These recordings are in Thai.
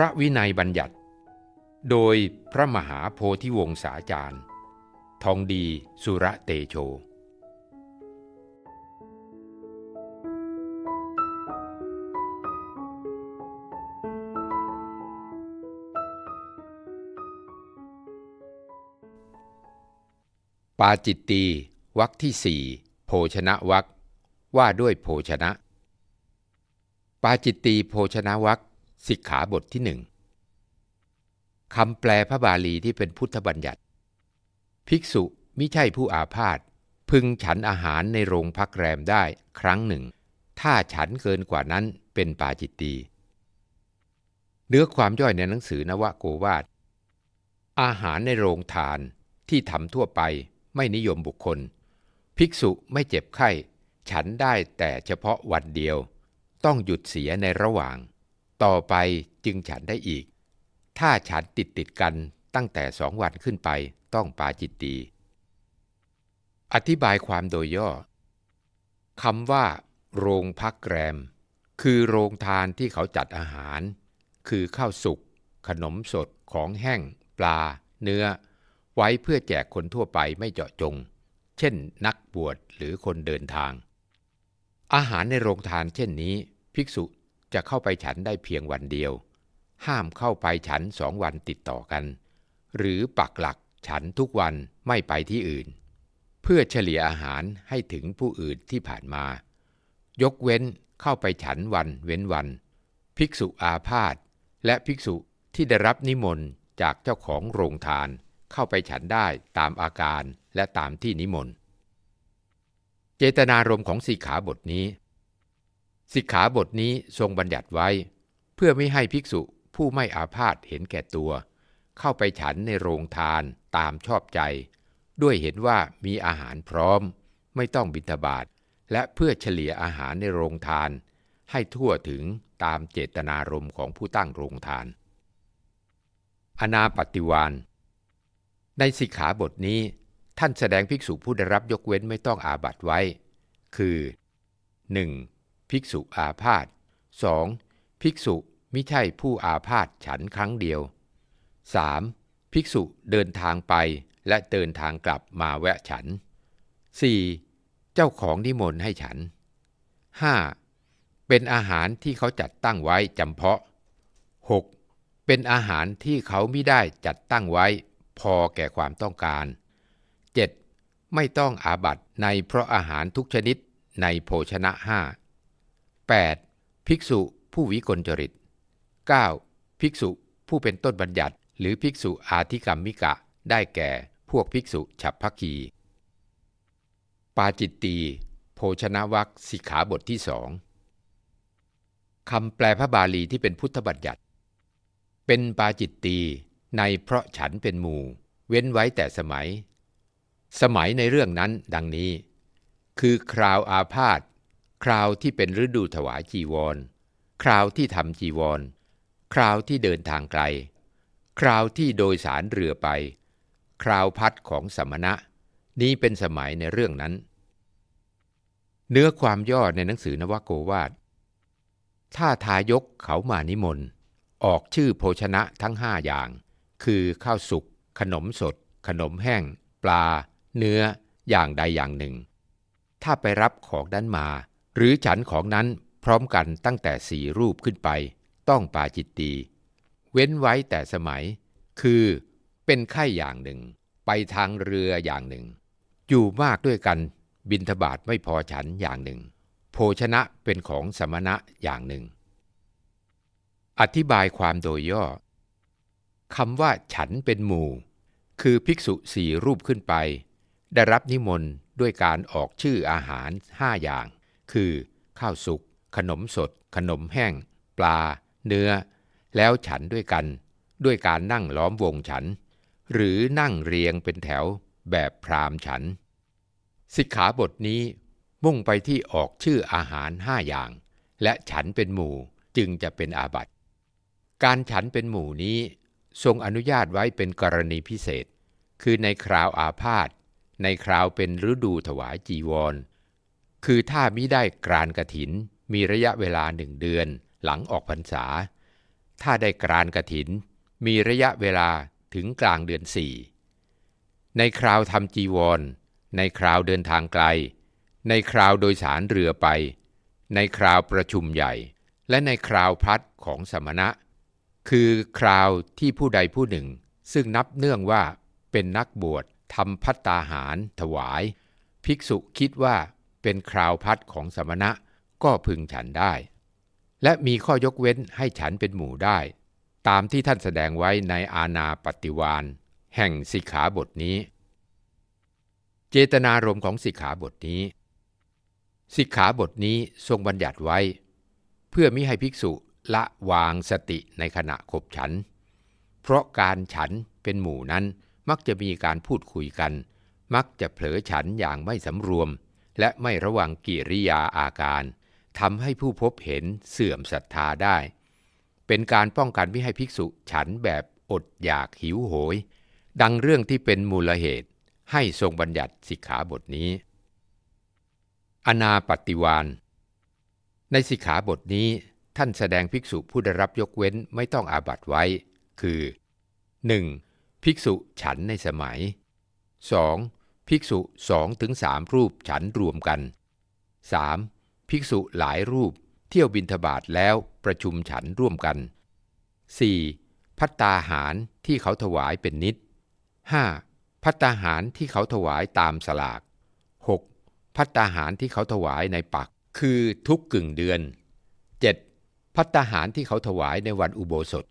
ระวินัยบัญญัติ โดยพระมหาโพธิวงศาจารย์ ทองดีสุระเตโชปาจิตตีวักที่สี่โภชนะวักว่าด้วยโภชนะ ปาจิตตีโภชนะวัก สิกขาบทที่หนึ่งคำแปลพระบาลีที่เป็นพุทธบัญญัติ ภิกษุมิใช่ผู้อาพาธพึงฉันอาหารในโรงพักแรมได้ครั้งหนึ่ง ถ้าฉันเกินกว่านั้นเป็นปาจิตตีเนื้อความย่อยในหนังสือนวโกวาท อาหารในโรงทานที่ทำทั่วไปไม่นิยมบุคคล ภิกษุไม่เจ็บไข้ ฉันได้แต่เฉพาะวันเดียว ต้องหยุดเสียในระหว่าง ต่อไปจึงฉันได้อีก ถ้าฉันติดติดกันตั้งแต่สองวันขึ้นไปต้องปาจิตตี อธิบายความโดยย่อคำว่า โรงพักแรม คือโรงทานที่เขาจัดอาหาร คือข้าวสุก ขนมสดของแห้ง ปลา เนื้อ ไว้เพื่อแจกคนทั่วไปไม่เจาะจง เช่น นักบวชหรือคนเดินทาง อาหารในโรงทานเช่นนี้ ภิกษุ จะเข้าไปฉันได้เพียงวันเดียว ห้ามเข้าไปฉันสองวันติดต่อกัน หรือปักหลักฉันทุกวันไม่ไปที่อื่น เพื่อเฉลี่ยอาหารให้ถึงผู้อื่นที่ผ่านมา ยกเว้นเข้าไปฉันวันเว้นวัน ภิกษุอาพาธและภิกษุที่ได้รับนิมนต์จากเจ้าของโรงทานเข้าไปฉันได้ตามอาการและตามที่นิมนต์ เจตนารมณ์ของสิกขาบทนี้ สิกขาบทนี้ทรงบัญญัติไว้ เพื่อไม่ให้ภิกษุผู้ไม่อาพาธเห็นแก่ตัว เข้าไปฉันในโรงทานตามชอบใจ ด้วยเห็นว่ามีอาหารพร้อม ไม่ต้องบิณฑบาตและเพื่อเฉลี่ยอาหารในโรงทาน ให้ทั่วถึงตามเจตนารมณ์ของผู้ตั้งโรงทาน อนาปฏิวานในสิกขาบทนี้ ท่านแสดงภิกษุผู้ได้รับยกเว้นไม่ต้องอาบัตไว้ คือ 1. ภิกษุอาพาธ 2. ภิกษุมิใช่ผู้อาพาธฉันครั้งเดียว 3. ภิกษุเดินทางไปและเดินทางกลับมาแวะฉัน 4. เจ้าของนิมนต์ให้ฉัน 5. เป็นอาหารที่เขาจัดตั้งไว้จำเพาะ 6. เป็นอาหารที่เขาไม่ได้จัดตั้งไว้ พอแก่ความต้องการ 7. ไม่ต้องอาบัตในเพราะอาหารทุกชนิดในโภชนะห้า 8. ภิกษุผู้วิกลจริต 9. ภิกษุผู้เป็นต้นบัญญัติ หรือภิกษุอาธิกรรมมิกะ ได้แก่พวกภิกษุฉับพักี ปาจิตตี โภชนะวักสิกขาบทที่สองคำแปลพระบาลีที่เป็นพุทธบัญญัติ เป็นปาจิตตีในเพราะฉันเป็นหมู่ เว้นไว้แต่สมัย สมัยในเรื่องนั้นดังนี้ คือคราวอาพาธ คราวที่เป็นฤดูถวายจีวร คราวที่ทำจีวร คราวที่เดินทางไกล คราวที่โดยสารเรือไป คราวพัดของสมณะ นี้เป็นสมัยในเรื่องนั้น เนื้อความย่อในหนังสือนวโกวาทถ้าทายกเขามานิมนต์ ออกชื่อโภชนะทั้งห้าอย่าง คือข้าวสุก ขนมสด ขนมแห้ง ปลา เนื้ออย่างใดอย่างหนึ่ง ถ้าไปรับของนั้นมา หรือฉันของนั้นพร้อมกันตั้งแต่สี่รูปขึ้นไป ต้องปาจิตตีเว้นไว้แต่สมัย คือเป็นไข่อย่างหนึ่ง ไปทางเรืออย่างหนึ่ง อยู่มากด้วยกันบินทบาทไม่พอฉันอย่างหนึ่ง โภชนะเป็นของสมณะอย่างหนึ่ง อธิบายความโดยย่อคำว่าฉันเป็นหมู่ คือภิกษุสี่รูปขึ้นไป ได้รับนิมนต์ด้วยการออกชื่ออาหารห้าอย่าง คือ ข้าวสุก ขนมสด ขนมแห้ง ปลา เนื้อ แล้วฉันด้วยกัน ด้วยการนั่งล้อมวงฉัน หรือนั่งเรียงเป็นแถวแบบพรามฉัน สิกขาบทนี้มุ่งไปที่ออกชื่ออาหารห้าอย่าง และฉันเป็นหมู่จึงจะเป็นอาบัติการฉันเป็นหมู่นี้ทรงอนุญาตไว้เป็นกรณีพิเศษ คือในคราวอาพาธในคราวเป็นฤดูถวายจีวร คือถ้ามิได้กรานกระถิน มีระยะเวลาหนึ่งเดือน หลังออกพรรษา ถ้าได้กรานกระถิน มีระยะเวลาถึงกลางเดือนสี่ในคราวทำจีวร ในคราวเดินทางไกล ในคราวโดยสารเรือไป ในคราวประชุมใหญ่ และในคราวพัดของสมณะ คือคราวที่ผู้ใดผู้หนึ่ง ซึ่งนับเนื่องว่าเป็นนักบวชทำพัตตาหารถวาย ภิกษุคิดว่า เป็นคราวพัดของสมณะก็พึงฉันได้ และมีข้อยกเว้นให้ฉันเป็นหมู่ได้ ตามที่ท่านแสดงไว้ในอาณาปฏิวานแห่งสิกขาบทนี้ เจตนารมณ์ของสิกขาบทนี้สิกขาบทนี้ทรงบัญญัติไว้ เพื่อมิให้ภิกษุละวางสติในขณะขบฉัน เพราะการฉันเป็นหมู่นั้นมักจะมีการพูดคุยกัน มักจะเผลอฉันอย่างไม่สำรวม และไม่ระวังกิริยาอาการทำให้ผู้พบเห็นเสื่อมศรัทธาได้ เป็นการป้องกันไม่ให้ภิกษุฉันแบบอดอยากหิวโหย ดังเรื่องที่เป็นมูลเหตุ ให้ทรงบัญญัติสิกขาบทนี้ อนาปฏิวานในสิกขาบทนี้ท่านแสดงภิกษุผู้ได้รับยกเว้นไม่ต้องอาบัตไว้ คือ 1. ภิกษุฉันในสมัย 2. ภิกษุสองถึงสามรูปฉันรวมกัน 3. ภิกษุหลายรูปเที่ยวบินทบาทแล้วประชุมฉันร่วมกัน 4. พัตตาหารที่เขาถวายเป็นนิด 5. พัตตาหารที่เขาถวายตามสลาก 6. พัตตาหารที่เขาถวายในปัก คือทุกกึ่งเดือน 7. พัตตาหารที่เขาถวายในวันอุโบสถ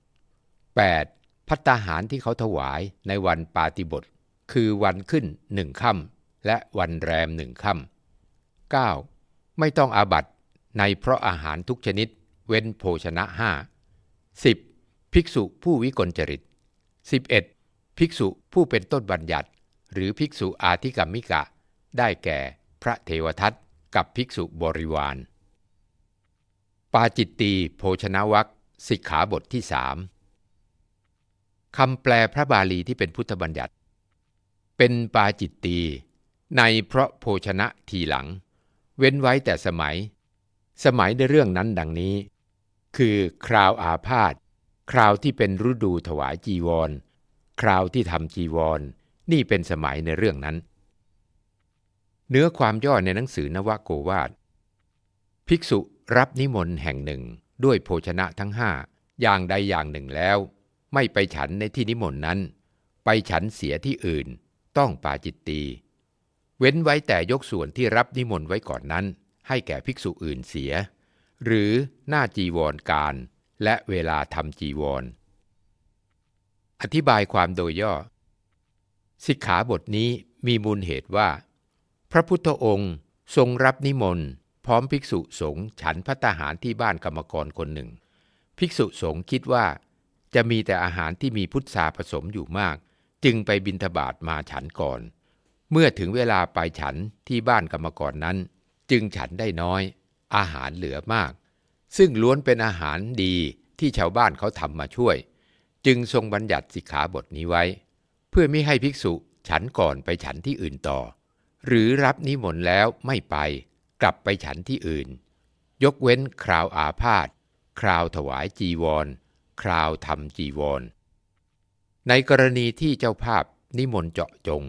8. พัตตาหารที่เขาถวายในวันปาติบท คือวันขึ้นหนึ่งค่ำและวันแรมหนึ่งค่ำ 9. ไม่ต้องอาบัตในเพราะอาหารทุกชนิดเว้นโภชนะห้า 10. ภิกษุผู้วิกลจริต 11. ภิกษุผู้เป็นต้นบัญญัติ หรือภิกษุอาธิกรรมิกะ ได้แก่พระเทวทัตกับภิกษุบริวาร ปาจิตตีโภชนะวัคสิกขาบทที่สามคำแปลพระบาลีที่เป็นพุทธบัญญัติ เป็นปาจิตตีในเพราะโภชนะทีหลัง เว้นไว้แต่สมัย สมัยในเรื่องนั้นดังนี้ คือคราวอาพาธคราวที่เป็นฤดูถวายจีวร คราวที่ทำจีวร นี่เป็นสมัยในเรื่องนั้น เนื้อความย่อในหนังสือนวโกวาท ภิกษุรับนิมนต์แห่งหนึ่งด้วยโภชนะทั้งห้าอย่างใดอย่างหนึ่งแล้ว ไม่ไปฉันในที่นิมนต์นั้น ไปฉันเสียที่อื่น ต้องปาจิตตีเว้นไว้แต่ยกส่วนที่รับนิมนต์ไว้ก่อนนั้น ให้แก่ภิกษุอื่นเสีย หรือหน้าจีวรการ และเวลาทำจีวร อธิบายความโดยย่อ สิกขาบทนี้มีมูลเหตุว่า พระพุทธองค์ทรงรับนิมนต์ พร้อมภิกษุสงฆ์ฉันพัตหารที่บ้านกรรมกรคนหนึ่ง ภิกษุสงฆ์คิดว่า จะมีแต่อาหารที่มีพุทธาผสมอยู่มาก จึงไปบินทบาทมาฉันก่อน เมื่อถึงเวลาไปฉันที่บ้านกรรมกรนั้น จึงฉันได้น้อย อาหารเหลือมาก ซึ่งล้วนเป็นอาหารดีที่ชาวบ้านเขาทำมาช่วย จึงทรงบัญญัติสิกขาบทนี้ไว้ เพื่อไม่ให้ภิกษุฉันก่อนไปฉันที่อื่นต่อ หรือรับนิมนต์แล้วไม่ไป กลับไปฉันที่อื่น ยกเว้นคราวอาพาธคราวถวายจีวร คราวทำจีวร ในกรณีที่เจ้าภาพนิมนต์เจาะจง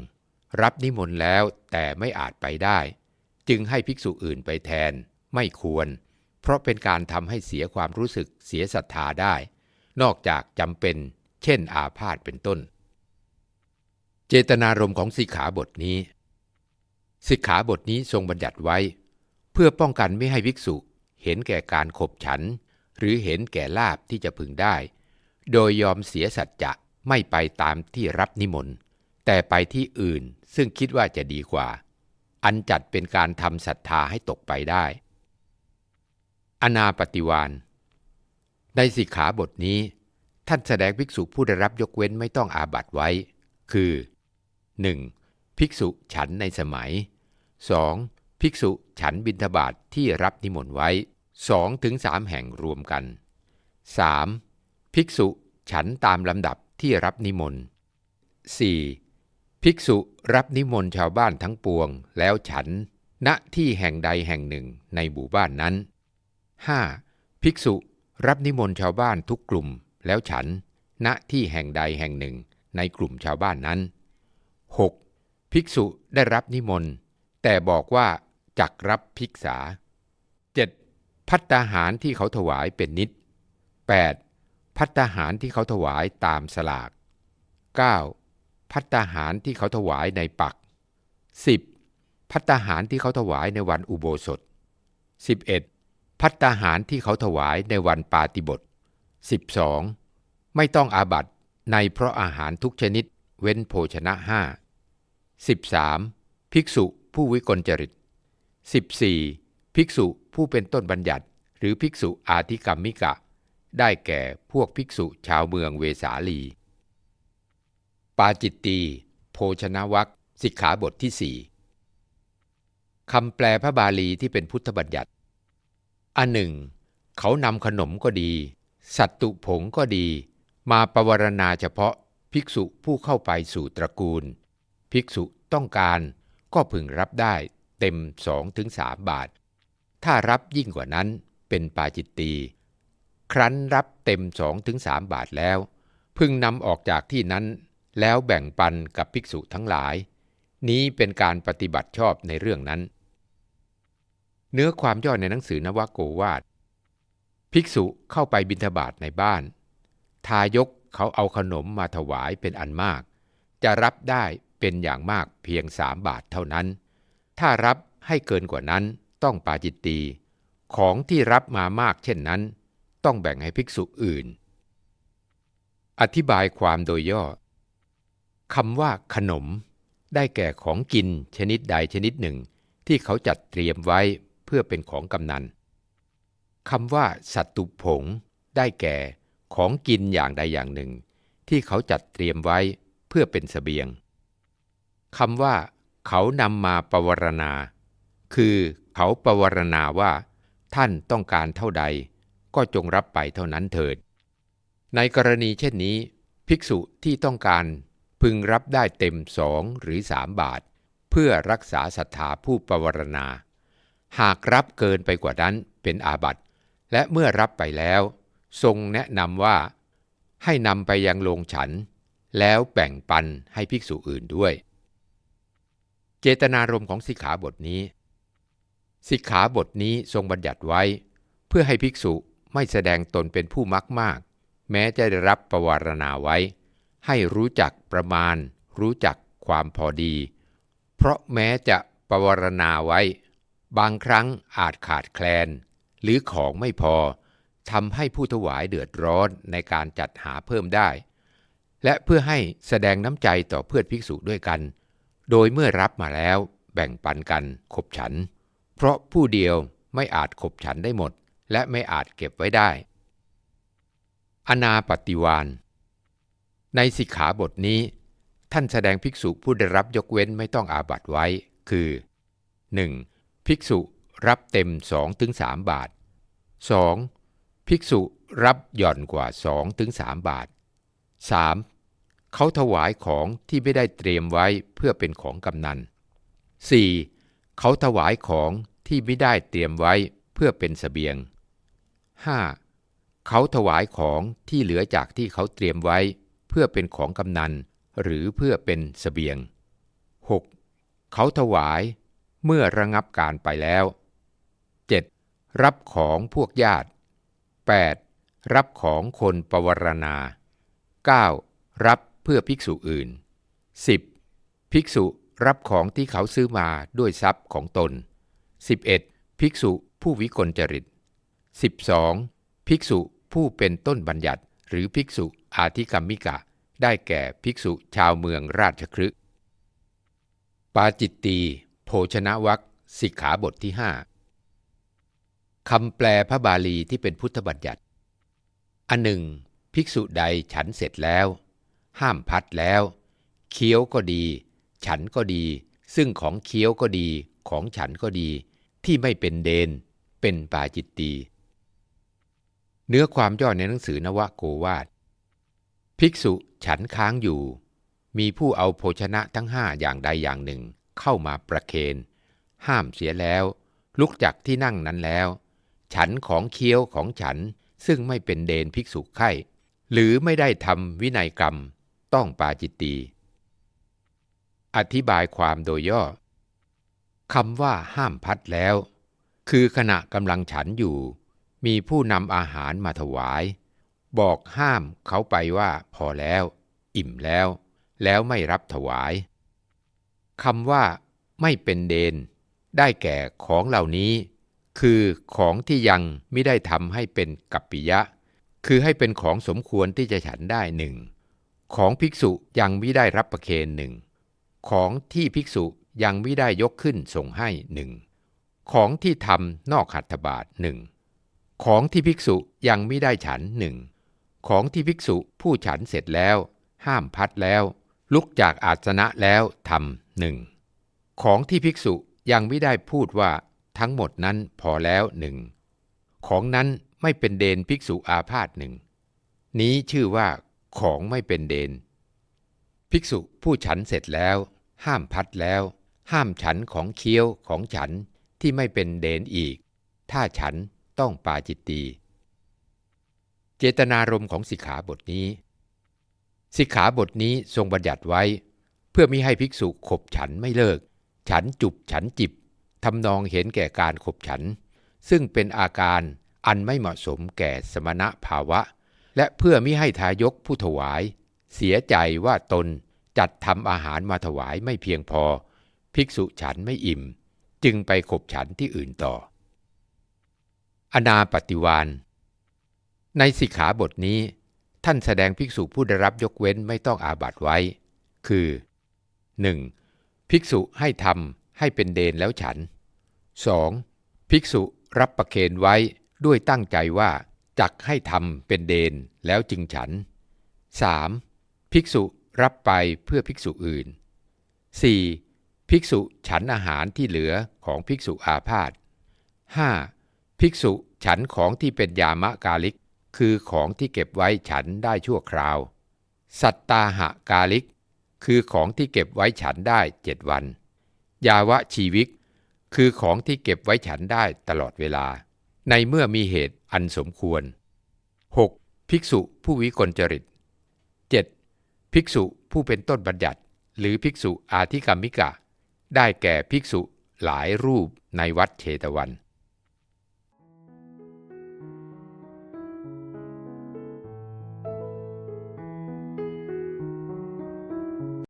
รับนิมนต์แล้วแต่ไม่อาจไปได้ จึงให้ภิกษุอื่นไปแทน ไม่ควร เพราะเป็นการทำให้เสียความรู้สึกเสียศรัทธาได้ นอกจากจำเป็น เช่นอาพาธเป็นต้น เจตนารมณ์ของสิกขาบทนี้ สิกขาบทนี้ทรงบัญญัติไว้ เพื่อป้องกันไม่ให้ภิกษุเห็นแก่การขบฉัน หรือเห็นแก่ลาบที่จะพึงได้ โดยยอมเสียสัจจะ ไม่ไปตามที่รับนิมนต์ แต่ไปที่อื่นซึ่งคิดว่าจะดีกว่า อันจัดเป็นการทำศรัทธาให้ตกไปได้ อนาปฏิวานในสิกขาบทนี้ ท่านแสดงภิกษุผู้ได้รับยกเว้นไม่ต้องอาบัตไว้ คือ 1. ภิกษุฉันในสมัย 2. ภิกษุฉันบิณฑบาตทที่รับนิมนต์ไว้2ถึง3แห่งรวมกัน 3. ภิกษุฉันตามลำดับ ที่รับนิมนต์ 4. ภิกษุรับนิมนต์ชาวบ้านทั้งปวง แล้วฉัน ณที่แห่งใดแห่งหนึ่งในหมู่บ้านนั้น 5. ภิกษุรับนิมนต์ชาวบ้านทุกกลุ่ม แล้วฉัน ณที่แห่งใดแห่งหนึ่งในกลุ่มชาวบ้านนั้น 6. ภิกษุได้รับนิมนต์ แต่บอกว่าจักรับภิกษา 7. พัตตาหารที่เขาถวายเป็นนิด 8. พัตตาหารที่เขาถวายตามสลาก 9. พัตตาหารที่เขาถวายในปัก 10. พัตตาหารที่เขาถวายในวันอุโบสถ 11. พัตตาหารที่เขาถวายในวันปาติบท 12. ไม่ต้องอาบัตในเพราะอาหารทุกชนิดเว้นโภชนะห้า 13. ภิกษุผู้วิกลจริต 14. ภิกษุผู้เป็นต้นบัญญัติ หรือภิกษุอาธิกรรมิกะ ได้แก่พวกภิกษุชาวเมืองเวสาลี ปาจิตตี โภชนวักสิกขาบทที่สี่คำแปลพระบาลีที่เป็นพุทธบัญญัติ อันหนึ่ง เขานำขนมก็ดี สัตตุผงก็ดี มาประวรณาเฉพาะภิกษุผู้เข้าไปสู่ตระกูล ภิกษุต้องการก็พึงรับได้เต็มสองถึงสามบาท ถ้ารับยิ่งกว่านั้นเป็นปาจิตตี ครั้นรับเต็มสองถึงสามบาทแล้ว พึงนำออกจากที่นั้น แล้วแบ่งปันกับภิกษุทั้งหลาย นี้เป็นการปฏิบัติชอบในเรื่องนั้น เนื้อความย่อในหนังสือนวโกวาท ภิกษุเข้าไปบิณฑบาตในบ้าน ทายกเขาเอาขนมมาถวายเป็นอันมาก จะรับได้เป็นอย่างมากเพียงสามบาทเท่านั้น ถ้ารับให้เกินกว่านั้นต้องปาจิตตี ของที่รับมามากเช่นนั้น ต้องแบ่งให้ภิกษุอื่น อธิบายความโดยย่อคำว่าขนม ได้แก่ของกินชนิดใดชนิดหนึ่ง ที่เขาจัดเตรียมไว้เพื่อเป็นของกำนันคำว่าสัตตุผง ได้แก่ของกินอย่างใดอย่างหนึ่ง ที่เขาจัดเตรียมไว้เพื่อเป็นสเสบียงคำว่า เขานำมาประวรณา คือเขาประวรณาว่า ท่านต้องการเท่าใด ก็จงรับไปเท่านั้นเถิด ในกรณีเช่นนี้ ภิกษุที่ต้องการพึงรับได้เต็มสองหรือสามบาท เพื่อรักษาศรัทธาผู้ประวรณา หากรับเกินไปกว่านั้นเป็นอาบัติและเมื่อรับไปแล้ว ทรงแนะนำว่า ให้นำไปยังโรงฉัน แล้วแบ่งปันให้ภิกษุอื่นด้วย เจตนารมณ์ของสิกขาบทนี้ สิกขาบทนี้ทรงบัญญัติไว้ เพื่อให้ภิกษุ ไม่แสดงตนเป็นผู้มักมาก แม้จะได้รับประวารณาไว้ ให้รู้จักประมาณ รู้จักความพอดี เพราะแม้จะประวารณาไว้ บางครั้งอาจขาดแคลน หรือของไม่พอทำให้ผู้ถวายเดือดร้อนในการจัดหาเพิ่มได้ และเพื่อให้แสดงน้ำใจต่อเพื่อนภิกษุด้วยกัน โดยเมื่อรับมาแล้วแบ่งปันกันขบฉัน เพราะผู้เดียวไม่อาจขบฉันได้หมด และไม่อาจเก็บไว้ได้ อนาปฏิวานในสิกขาบทนี้ ท่านแสดงภิกษุผู้ได้รับยกเว้นไม่ต้องอาบัตไว้ คือ 1. ภิกษุรับเต็ม 2-3 บาท 2. ภิกษุรับหย่อนกว่า 2-3 บาท 3. เขาถวายของที่ไม่ได้เตรียมไว้เพื่อเป็นของกำนัน 4. เขาถวายของที่ไม่ได้เตรียมไว้เพื่อเป็นสเสบียง 5. เขาถวายของที่เหลือจากที่เขาเตรียมไว้ เพื่อเป็นของกำนัน หรือเพื่อเป็นสเสบียง 6. เขาถวายเมื่อระงับการไปแล้ว 7. รับของพวกญาติ 8. รับของคนปวารณา 9. รับเพื่อภิกษุอื่น 10. ภิกษุรับของที่เขาซื้อมาด้วยทรัพย์ของตน 11. ภิกษุผู้วิกลจริต 12. ภิกษุผู้เป็นต้นบัญญัติ หรือภิกษุอาธิกรรมิกะ ได้แก่ภิกษุชาวเมืองราชครึปาจิตตีโภชนะวัคสิกขาบทที่หคำแปลพระบาลีที่เป็นพุทธบัญญัติ อันหนึ่ง ภิกษุใดฉันเสร็จแล้ว ห้ามพัดแล้ว เคี้ยวก็ดี ฉันก็ดี ซึ่งของเคี้ยวก็ดี ของฉันก็ดี ที่ไม่เป็นเดน เป็นปาจิตตี เนื้อความย่อในหนังสือนวโกวาท ภิกษุฉันค้างอยู่ มีผู้เอาโภชนะทั้งห้าอย่างใดอย่างหนึ่งเข้ามาประเคน ห้ามเสียแล้ว ลุกจากที่นั่งนั้นแล้ว ฉันของเคี้ยวของฉันซึ่งไม่เป็นเดนภิกษุไข่หรือไม่ได้ทำวินัยกรรม ต้องปาจิตตีอธิบายความโดยย่อคำว่าห้ามพัดแล้ว คือขณะกำลังฉันอยู่ มีผู้นำอาหารมาถวาย บอกห้ามเขาไปว่าพอแล้ว อิ่มแล้ว แล้วไม่รับถวายคำว่า ไม่เป็นเดน ได้แก่ของเหล่านี้ คือของที่ยังไม่ได้ทำให้เป็นกัปปิยะ คือให้เป็นของสมควรที่จะฉันได้หนึ่งของภิกษุยังไม่ได้รับประเคนหนึ่งของที่ภิกษุยังไม่ได้ยกขึ้นส่งให้หนึ่งของที่ทำนอกหัตถบาทหนึ่ง ของที่ภิกษุยังไม่ได้ฉันหนึ่งของที่ภิกษุผู้ฉันเสร็จแล้ว ห้ามพัดแล้ว ลุกจากอาสนะแล้วทำหนึ่งของที่ภิกษุยังไม่ได้พูดว่าทั้งหมดนั้นพอแล้วหนึ่งของนั้นไม่เป็นเดนภิกษุอาพาธหนึ่งนี้ชื่อว่าของไม่เป็นเดน ภิกษุผู้ฉันเสร็จแล้ว ห้ามพัดแล้ว ห้ามฉันของเคี้ยวของฉันที่ไม่เป็นเดนอีก ถ้าฉัน ต้องปาจิตตีเจตนารมณ์ของสิกขาบทนี้ สิกขาบทนี้ทรงบัญญัติไว้ เพื่อมิให้ภิกษุขบฉันไม่เลิก ฉันจุบฉันจิบทำนองเห็นแก่การขบฉัน ซึ่งเป็นอาการอันไม่เหมาะสมแก่สมณะภาวะ และเพื่อมิให้ทายกผู้ถวาย เสียใจว่าตนจัดทำอาหารมาถวายไม่เพียงพอ ภิกษุฉันไม่อิ่ม จึงไปขบฉันที่อื่นต่อ อนาปฏิวานในสิกขาบทนี้ ท่านแสดงภิกษุผู้ได้รับยกเว้นไม่ต้องอาบัตไว้ คือ 1. ภิกษุให้ทำให้เป็นเดนแล้วฉัน 2. ภิกษุรับประเคนไว้ด้วยตั้งใจว่าจักให้ทำเป็นเดนแล้วจึงฉัน 3. ภิกษุรับไปเพื่อภิกษุอื่น 4. ภิกษุฉันอาหารที่เหลือของภิกษุอาพาธ 5. ภิกษุฉันของที่เป็นยามะกาลิก คือของที่เก็บไว้ฉันได้ชั่วคราว สัตตาหะกาลิก คือของที่เก็บไว้ฉันได้เจ็ดวัน ยาวะชีวิก คือของที่เก็บไว้ฉันได้ตลอดเวลา ในเมื่อมีเหตุอันสมควร 6. ภิกษุผู้วิกลจริต 7. ภิกษุผู้เป็นต้นบัญญัติ หรือภิกษุอาธิกรรมิกะ ได้แก่ภิกษุหลายรูปในวัดเชตวัน